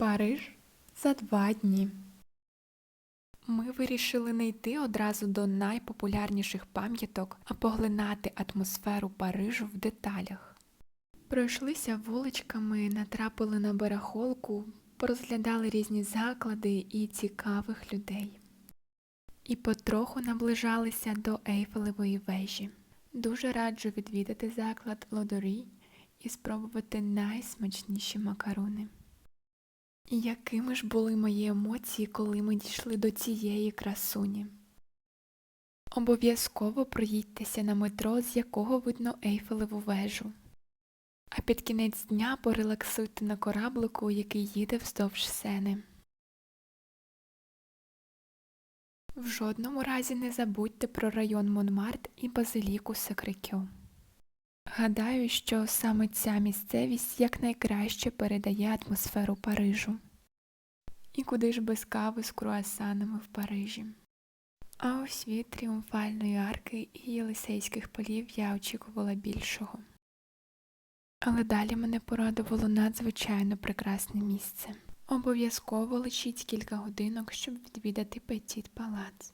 Париж за два дні. Ми вирішили не йти одразу до найпопулярніших пам'яток, а поглинати атмосферу Парижу в деталях. Пройшлися вуличками, натрапили на барахолку, порозглядали різні заклади і цікавих людей. І потроху наближалися до Ейфелевої вежі. Дуже раджу відвідати заклад Лодорі і спробувати найсмачніші макарони. Якими ж були мої емоції, коли ми дійшли до цієї красуні? Обов'язково проїдьтеся на метро, з якого видно Ейфелеву вежу. А під кінець дня порелаксуйте на кораблику, який їде вздовж сени. В жодному разі не забудьте про район Монмарт і базиліку Секрекю. Гадаю, що саме ця місцевість якнайкраще передає атмосферу Парижу. І куди ж без кави з круасанами в Парижі. А ось від тріумфальної арки і Єлисейських полів я очікувала більшого. Але далі мене порадувало надзвичайно прекрасне місце. Обов'язково лишіть кілька годинок, щоб відвідати Петіт Палац.